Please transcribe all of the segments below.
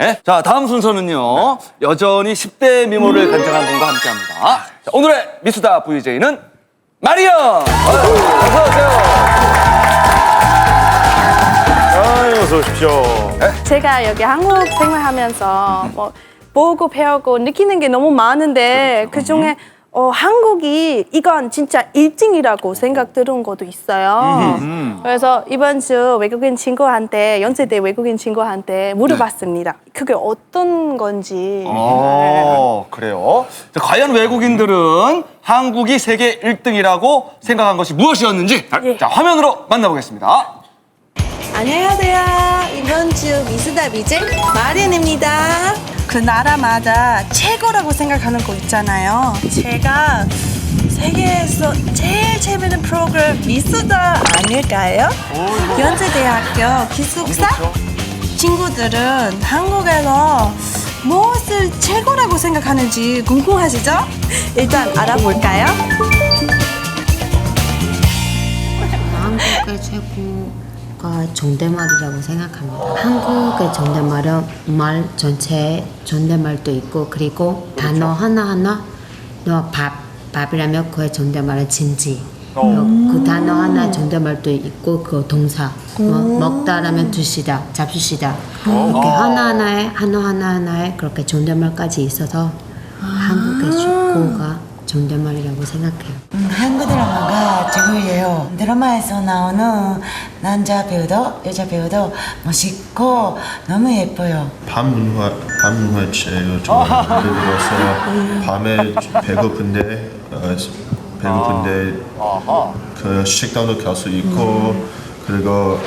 네. 자, 다음 순서는요. 여전히 10대 미모를 간증한 분과 함께 합니다. 자, 오늘의 미스다 VJ는 마리언! 어서오세요. 아유, 어서 오십시오. 제가 여기 한국 생활하면서 뭐 보고 배우고 느끼는 게 너무 많은데 그 중에 어, 한국이 이건 진짜 1등이라고 생각 들은 것도 있어요. 그래서 이번 주 외국인 친구한테 연세대 외국인 친구한테 물어봤습니다. 그게 어떤 건지. 어, 그래요. 자, 과연 외국인들은 한국이 세계 1등이라고 생각한 것이 무엇이었는지 예. 자, 화면으로 만나보겠습니다. 안녕하세요. 이번 주 미스다 비제 마리안입니다. 그 나라마다 최고라고 생각하는 거 있잖아요. 제가 세계에서 제일 재밌는 프로그램 미스다 아닐까요? 연세대학교 기숙사 친구들은 한국에서 무엇을 최고라고 생각하는지 궁금하시죠? 일단 알아볼까요? 한국의 최고 가 존댓말이라고 생각합니다. 한국의 존댓말은 말 전체에 존댓말도 있고 그리고 단어 하나하나 너 밥, 밥이라면 그의 존댓말은 진지. 그 단어 하나 존댓말도 있고 그 동사. 뭐, 먹다라면 드시다 잡수시다. 이렇게 하나하나에 하나 하나하나에 그렇게 존댓말까지 있어서 한국의 최고가 존댓말이라고 생각해요. 음, 한국 드라마가 최고예요. 드라마에서 나오는 남자 배우도 여자 배우도 멋있고 너무 예뻐요. 밤 문화 밤 문화 제일 좋아해요. 예를 들어서 밤에 배고픈데 어, 배고픈데 그 식당도 갈 수 있고 그리고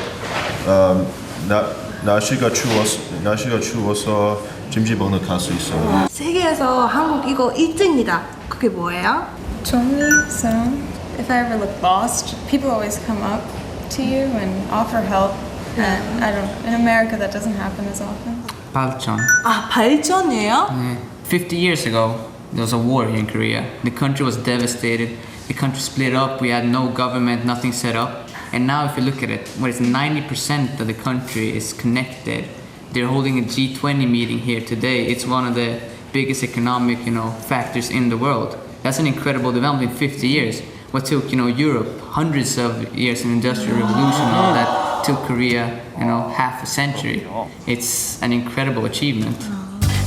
어, 나, 날씨가 추워서 날씨가 추워서 찜질방도 갈수 있어요. 세계에서 한국 이거 1등이다. 그게 뭐예요? Song. If I ever look lost, people always come up to you and offer help. And I don't. In America, that doesn't happen as often. Balchon. 아, 발전이에요? Uh, 50 years ago, there was a war here in Korea. The country was devastated. The country split up. We had no government, nothing set up. And now, if you look at it, what is 90% of the country is connected. They're holding a G20 meeting here today. It's one of the biggest economic, you know, factors in the world. That's an incredible development in 50 years. What took, you know, Europe hundreds of years, an industrial revolution, and all that took Korea, you know, half a century. It's an incredible achievement.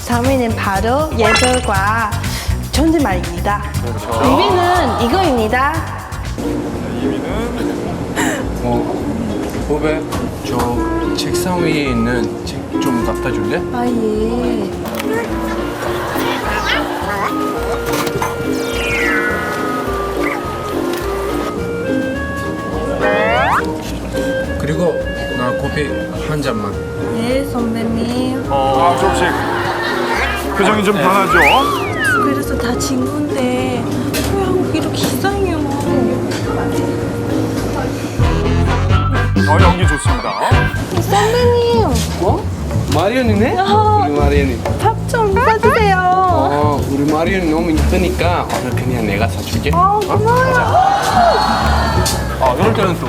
다음에는 바로 예절과 존댓말입니다. 의미는 이거입니다. 보배 저 책상 위에 있는 책 좀 갖다 줄래? 아, 예. 나 커피 한 잔만 네, 선배님. 아, 조금씩 표정이 좀 변하죠? 그래서 다 친구인데 왜 한국 이렇게 이상해요? 어, 연기 좋습니다. 선배님, 마리언이네? 우리 마리언이 밥 좀 사주세요. 어 우리 마리언이 너무 이쁘니까 오늘 그냥 내가 사줄게 아, 고마워요. 아, 이럴 때는 또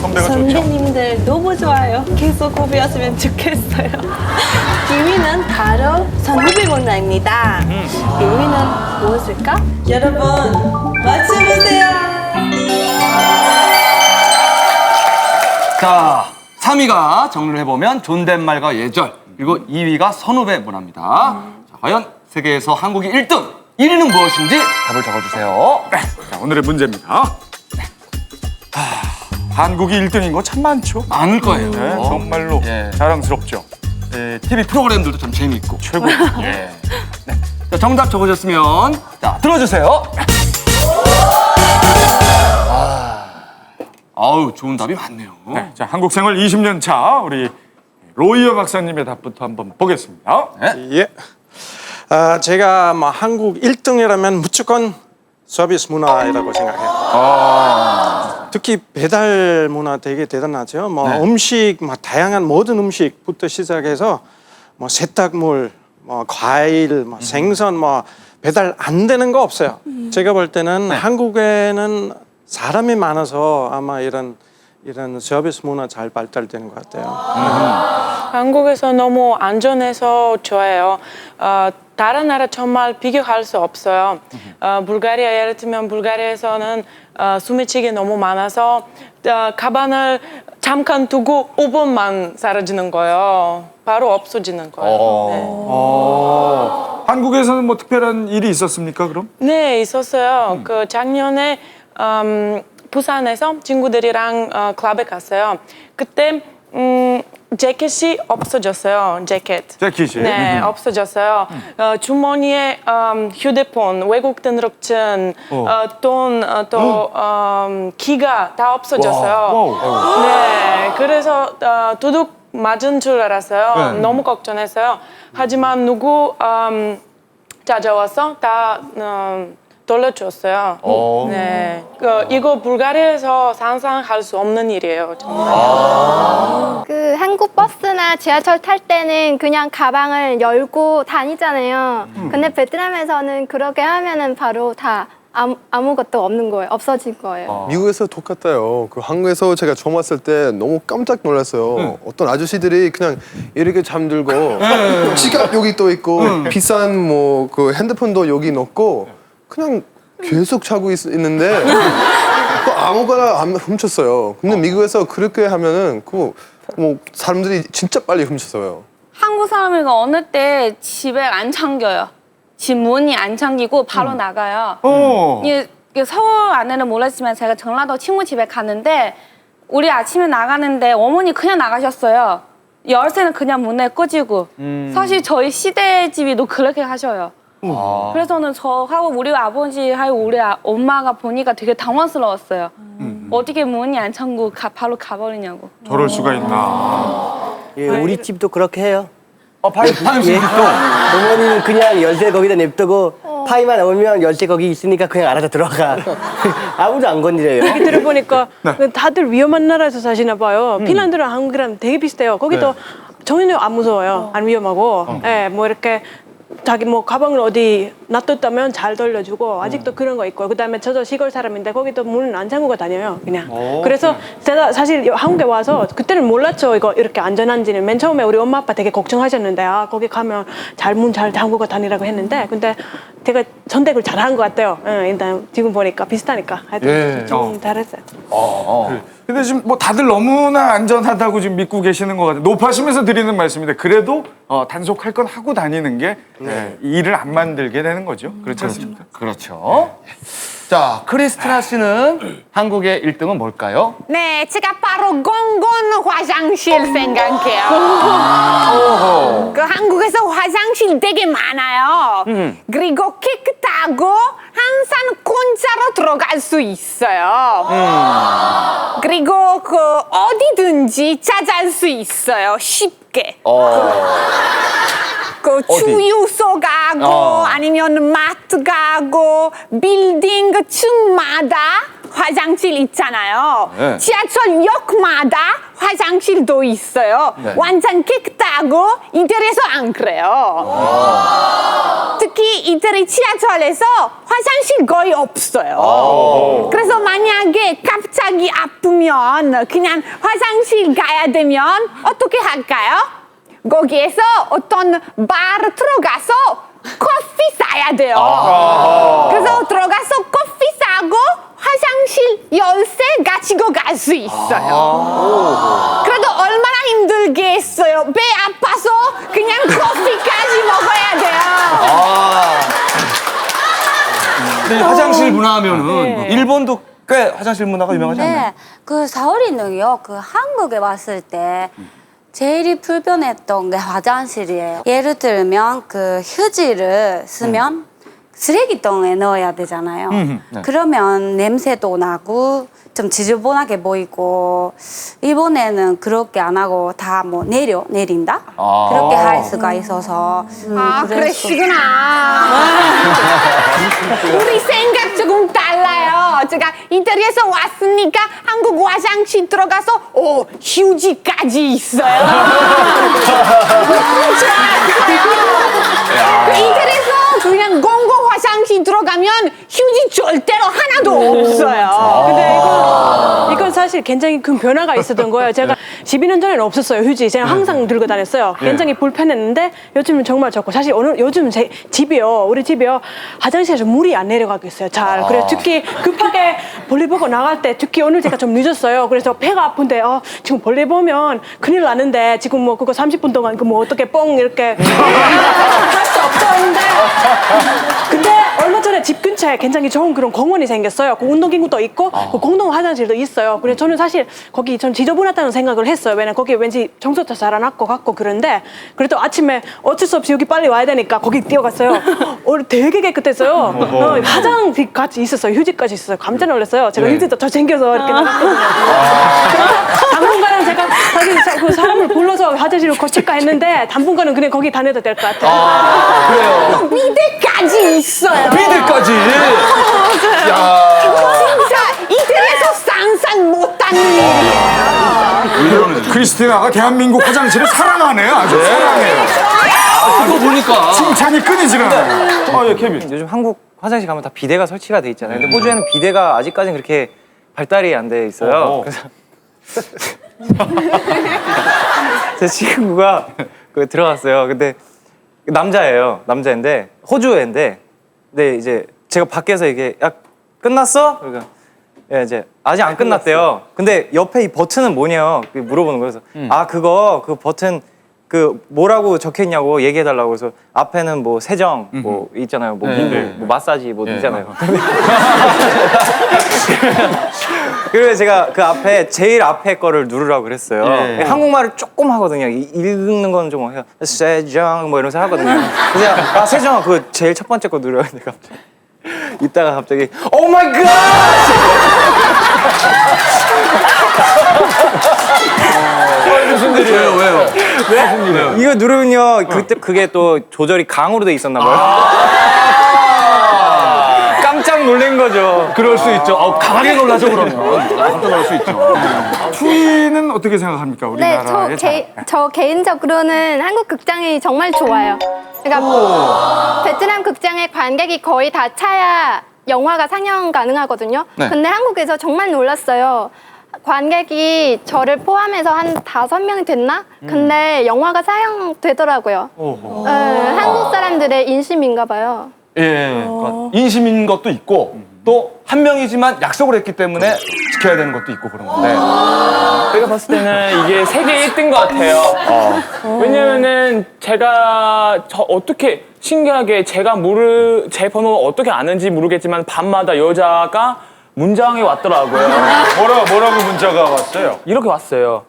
선배가 좋죠. 선배님들 너무 좋아요. 계속 고비였으면 좋겠어요. 2위는 바로 선후배 문화입니다. 1위는 무엇일까? 여러분, 맞춰보세요. 자, 3위가 정리를 해보면 존댓말과 예절, 그리고 2위가 선후배 문화입니다. 자, 과연 세계에서 한국이 1등, 1위는 무엇인지 답을 적어주세요. 자, 오늘의 문제입니다. 하, 한국이 1등인 거 참 많죠? 많을 거예요. 네, 정말로 예. 자랑스럽죠. 예, TV 프로그램들도 참 재미있고. 최고. 예. 네. 자, 정답 적으셨으면 자, 들어주세요. 아, 아우, 좋은 답이 많네요. 네, 자, 한국 생활 20년 차 우리 로이어 박사님의 답부터 한번 보겠습니다. 예. 아, 제가 뭐 한국 1등이라면 무조건 서비스 문화라고 생각해요. 특히 배달 문화 되게 대단하죠. 뭐 네. 음식, 뭐 다양한 모든 음식부터 시작해서 뭐 세탁물, 뭐 과일, 뭐 생선, 뭐 배달 안 되는 거 없어요. 제가 볼 때는 한국에는 사람이 많아서 아마 이런 이런 서비스 문화 잘 발달되는 것 같아요. 한국에서 너무 안전해서 좋아요. 어, 다른 나라 정말 비교할 수 없어요. 어, 불가리아 예를 들면 불가리아에서는 어, 소매치기 너무 많아서 어, 가방을 잠깐 두고 5분만 사라지는 거예요. 바로 없어지는 거예요. 어, 한국에서는 뭐 특별한 일이 있었습니까, 그럼? 네, 있었어요. 그 작년에 음, 부산에서 친구들이랑 어, 클럽에 갔어요. 그때 음, 재킷이 없어졌어요. 재킷. 재킷이? 네, 없어졌어요. 어, 주머니에 음, 휴대폰, 외국 등록증, 어, 돈, 어, 또 음, 기가 다 없어졌어요. 네, 그래서 어, 도둑 맞은 줄 알았어요. 네. 너무 걱정했어요. 하지만 누구 음, 찾아와서 다 음, 돌려줬어요. 네, 그, 이거 불가리아에서 상상할 수 없는 일이에요. 정말. 그 한국 버스나 지하철 탈 때는 그냥 가방을 열고 다니잖아요. 근데 베트남에서는 그렇게 하면은 바로 다 아무, 아무것도 없는 거예요. 없어진 거예요. 미국에서 똑같아요. 그 한국에서 제가 처음 왔을 때 너무 깜짝 놀랐어요. 어떤 아저씨들이 그냥 이렇게 잠들고 지갑 여기 또 있고 비싼 뭐 그 핸드폰도 여기 넣고 그냥 계속 자고 있, 있는데 그 아무거나 안 훔쳤어요. 근데 미국에서 그렇게 하면은 그 뭐 사람들이 진짜 빨리 훔쳤어요. 한국 사람이가 어느 때 집에 안 잠겨요. 집 문이 안 잠기고 바로 나가요. 어. 이게 이게 서울 안에는 몰랐지만 제가 전라도 친구 집에 갔는데 우리 아침에 나가는데 어머니 그냥 나가셨어요. 열쇠는 그냥 문에 꽂이고 사실 저희 시대 집이도 그렇게 하셔요. 그래서는 저하고 우리 아버지하고 우리 아- 엄마가 보니까 되게 당황스러웠어요. 어떻게 문이 안 잠고 가, 바로 가버리냐고. 저럴 수가 있나. 예, 우리 집도 그렇게 해요. 어, 파이 예. 또. 어머니는 그냥 열쇠 거기다 냅두고 파이만 오면 열쇠 거기 있으니까 그냥 알아서 들어가. 아무도 안 건드려요. 얘기 들어보니까 다들 위험한 나라에서 사시나 봐요. 핀란드랑 한국이랑 되게 비슷해요. 거기도 전혀 안 무서워요. 안 위험하고. 예, 뭐 이렇게 자기 뭐 가방을 어디 놔뒀다면 잘 돌려주고 아직도 그런 거 있고 그다음에 저도 시골 사람인데 거기도 문은 안 잠그고 다녀요 그냥. 그래서 제가 사실 한국에 와서 그때는 몰랐죠 이거 이렇게 안전한지는. 맨 처음에 우리 엄마 아빠 되게 걱정하셨는데 아 거기 가면 잘 문 잘 잠그고 다니라고 했는데 근데 제가 선택을 잘한 것 같아요. 예, 일단 지금 보니까 비슷하니까. 하여튼 예. 좀 잘했어요. 근데 지금 뭐 다들 너무나 안전하다고 지금 믿고 계시는 것 같아요. 높아시면서 드리는 말씀인데 그래도 어, 단속할 건 하고 다니는 게 네, 일을 안 만들게 되는 거죠. 그렇지 않습니까? 그렇죠. 자, 크리스티나 씨는 한국의 1등은 뭘까요? 네, 제가 바로 공공 화장실 생각해요. 그 한국에서 화장실 되게 많아요. 그리고 깨끗하고 항상 공짜로 들어갈 수 있어요. 그리고 그 어디든지 찾을 수 있어요. 쉽게. 그 주유소 가고 어. 아니면 마트 가고 빌딩 그 층마다 화장실 있잖아요. 네. 지하철역마다 화장실도 있어요. 네. 완전 깨끗하고 이태리에서 안 그래요. 특히 이태리 지하철에서 화장실 거의 없어요. 그래서 만약에 갑자기 아프면 그냥 화장실 가야 되면 어떻게 할까요? 거기에서 어떤 바를 들어가서 커피 사야 돼요. 그래서 들어가서 커피 사고 화장실 열쇠 가지고 갈 수 있어요. 그래도 얼마나 힘들겠어요. 배 아파서 그냥 커피까지 먹어야 돼요. 네, 화장실 문화하면은 일본도 꽤 화장실 문화가 유명하지 않나요? 네, 그 사오리는요, 그 한국에 왔을 때 제일 불편했던 게 화장실이에요. 예를 들면 그 휴지를 쓰면 쓰레기통에 넣어야 되잖아요. 음, 네. 그러면 냄새도 나고 좀 지저분하게 보이고 일본에는 그렇게 안 하고 다 뭐 내려 내린다 아. 그렇게 할 수가 있어서 음, 아, 그래서- 그러시구나. 우리 제가 이태리에서 왔으니까 한국 화장실 들어가서 오 휴지까지 있어요. 그 이태리에서 그냥 공공 화장실 들어가면 휴지 절대로 하나도 없어요. 근데 이건, 이건 사실 굉장히 큰 변화가 있었던 거예요. 제가 12년 전에는 없었어요 휴지. 제가 항상 들고 다녔어요. 굉장히 불편했는데 요즘은 정말 좋고 사실 오늘 요즘 제 집이요 우리 집이요 화장실에서 물이 안 내려가고 있어요. 잘 그래서 특히 급하게 볼일 보고 나갈 때 특히 오늘 제가 좀 늦었어요. 그래서 배가 아픈데 어, 지금 볼일 보면 큰일 나는데 지금 뭐 그거 30분 동안 그 뭐 어떻게 뻥 이렇게 할 수 없었는데 근데 얼마 전에 집 근처에 굉장히 좋은 그런 공원이 생겼어요. 그 운동기구도 있고 그 공동 화장실도 있어요. 그래서 저는 사실 거기 전 지저분하다는 생각을 했어요. 왜냐면 거기 왠지 청소도 잘안 할것 같고 그런데 그래도 아침에 어쩔 수 없이 여기 빨리 와야 되니까 거기 뛰어갔어요. 오늘 되게 깨끗했어요. 어, 화장비 같이 있었어요. 휴지까지 있었어요. 깜짝 놀랐어요. 제가 네. 휴지도 더 챙겨서 이렇게 나갔거든요. 그래서 당분간은 제가 거기 사- 그 사람을 불러서 화장실을 거칠까 했는데 당분간은 그냥 거기 다녀도 될 것 같아요. 그래요. 비데까지 있어요. 비데까지. 야. 진짜 이태리에서 상상 못한 일이에요. 크리스티나가 대한민국 화장실을 사랑하네요. 아주 사랑해요. 아, 그거 보니까. 칭찬이 끊이질 않아요. 어, 예, 케빈. 요즘 한국 화장실 가면 다 비데가 설치가 돼 있잖아요. 근데 호주에는 비데가 아직까지는 그렇게 발달이 안 돼 있어요. 어허. 그래서 제 친구가 그 들어갔어요. 근데 남자예요. 남자인데 호주 애인데 근데 이제 제가 밖에서 이게 야 끝났어? 그러니까 예, 이제 아직 안 끝났대요. 근데 옆에 이 버튼은 뭐냐요? 그 물어보는 거예요. 그래서 아 그거 그 버튼 그 뭐라고 적혀 있냐고 얘기해 달라고 그래서 앞에는 뭐 세정 뭐 있잖아요. 뭐, 네. 민들, 네. 뭐 마사지 뭐 네. 있잖아요. 그래서 제가 그 앞에 제일 앞에 거를 누르라고 그랬어요. 예. 한국말을 조금 하거든요. 이- 읽는 건 좀 해요. 세정 뭐 이러면서 하거든요. 그래서 제가, 아 세정 그 제일 첫 번째 거 누르라고 했는데 갑자기 이따가 갑자기 오 마이 갓! 무슨 일이에요? 왜요? 네? 이거 누르면요 그때 그게 또 조절이 강으로 돼 있었나 봐요. 놀란 거죠. 그럴 수 있죠. 어, 강하게 놀라죠 그러면. 깜짝 놀랄 수 있죠. 추위는 어떻게 생각합니까? 네, 저, 우리나라의 개, 저 개인적으로는 한국 극장이 정말 좋아요. 그러니까 베트남 극장의 관객이 거의 다 차야 영화가 상영 가능하거든요. 네. 근데 한국에서 정말 놀랐어요. 관객이 저를 포함해서 한 다섯 명이 됐나? 근데 영화가 상영되더라고요. 오호. 네, 한국 사람들의 인심인가 봐요. 예, 그러니까 인심인 것도 있고 또 한 명이지만 약속을 했기 때문에 지켜야 되는 것도 있고 그런 건데. 제가 봤을 때는 이게 세계 1등 것 같아요. 왜냐면은 제가 저 어떻게 신기하게 제가 모르 제 번호 어떻게 아는지 모르겠지만 밤마다 여자가 문장에 왔더라고요. 뭐라 뭐라고 문자가 왔어요? 이렇게 왔어요.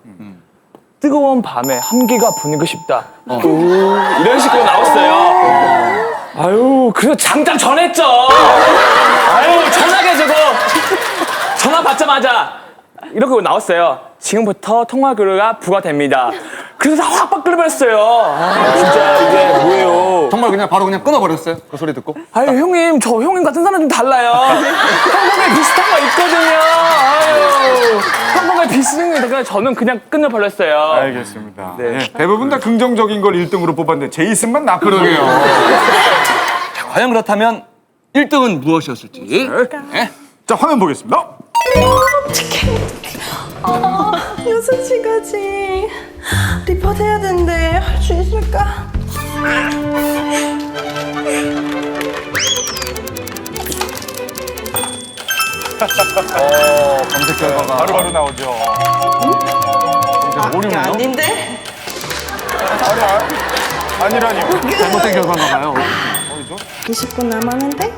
뜨거운 밤에 함기가 부니고 싶다. 오, 이런 식으로 나왔어요. 아유, 그래서 장장 전했죠. 아유, 전화게 저거 전화 받자마자 이렇게 나왔어요. 지금부터 통화 교류가 부과됩니다. 그래서 다확 바뀌어버렸어요. 아, 진짜 이게 뭐예요? 정말 그냥 바로 그냥 끊어버렸어요. 그 소리 듣고. 아유 형님 저 형님 같은 사람 좀 달라요. 한국에 비슷한 거 있거든요. 아유 한국에 비슷한 거 있다가 저는 그냥 끊어버렸어요. 알겠습니다. 예, 대부분 다 긍정적인 걸 1등으로 뽑았는데 제이슨만 그러게요. 과연 그렇다면 1등은 무엇이었을지. 네. 자, 화면 보겠습니다. 아, 6시까지 리포트 해야 되는데 할 수 있을까? 어, 검색 결과가 바로 바로 나오죠. 이제 모르나요? 아닌데? 아니라니요. 잘못된 결과인가 봐요. 20분 남았는데?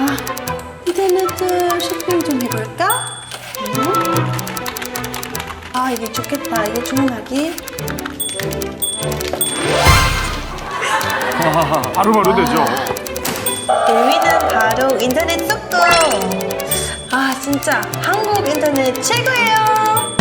아, 인터넷 쇼핑 좀 해볼까? 음. 아, 이게 좋겠다. 이거 주문하기. 바로바로 되죠. 1위는 바로 인터넷 속도. 아, 진짜 한국 인터넷 최고예요.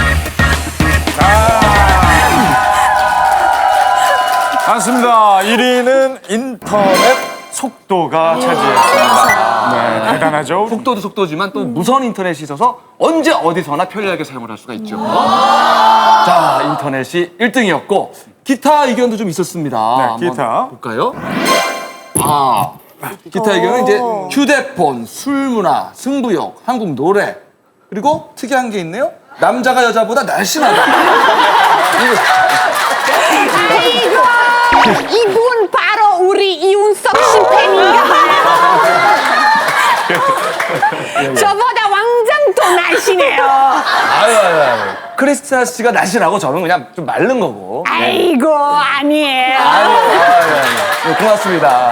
맞습니다. 1위는 인터넷 속도가 차지했습니다. 네, 대단하죠. 속도도 속도지만 또 무선 인터넷이 있어서 언제 어디서나 편리하게 사용을 할 수가 있죠. 자, 인터넷이 1등이었고 기타 의견도 좀 있었습니다. 네, 기타. 한번 볼까요? 아, 기타 의견은 이제 휴대폰, 술 문화, 승부욕, 한국 노래, 그리고 특이한 게 있네요. 남자가 여자보다 날씬하다. 아이고 이분 바로 우리 이윤석 씨 팬인가. 저보다 왕장 더 날씬해요. 아유, 아유, 아유. 크리스티나 씨가 날씬하고 저는 그냥 좀 마른 거고. 네. 아이고 아니에요. 아유, 아유, 아유. 네, 고맙습니다.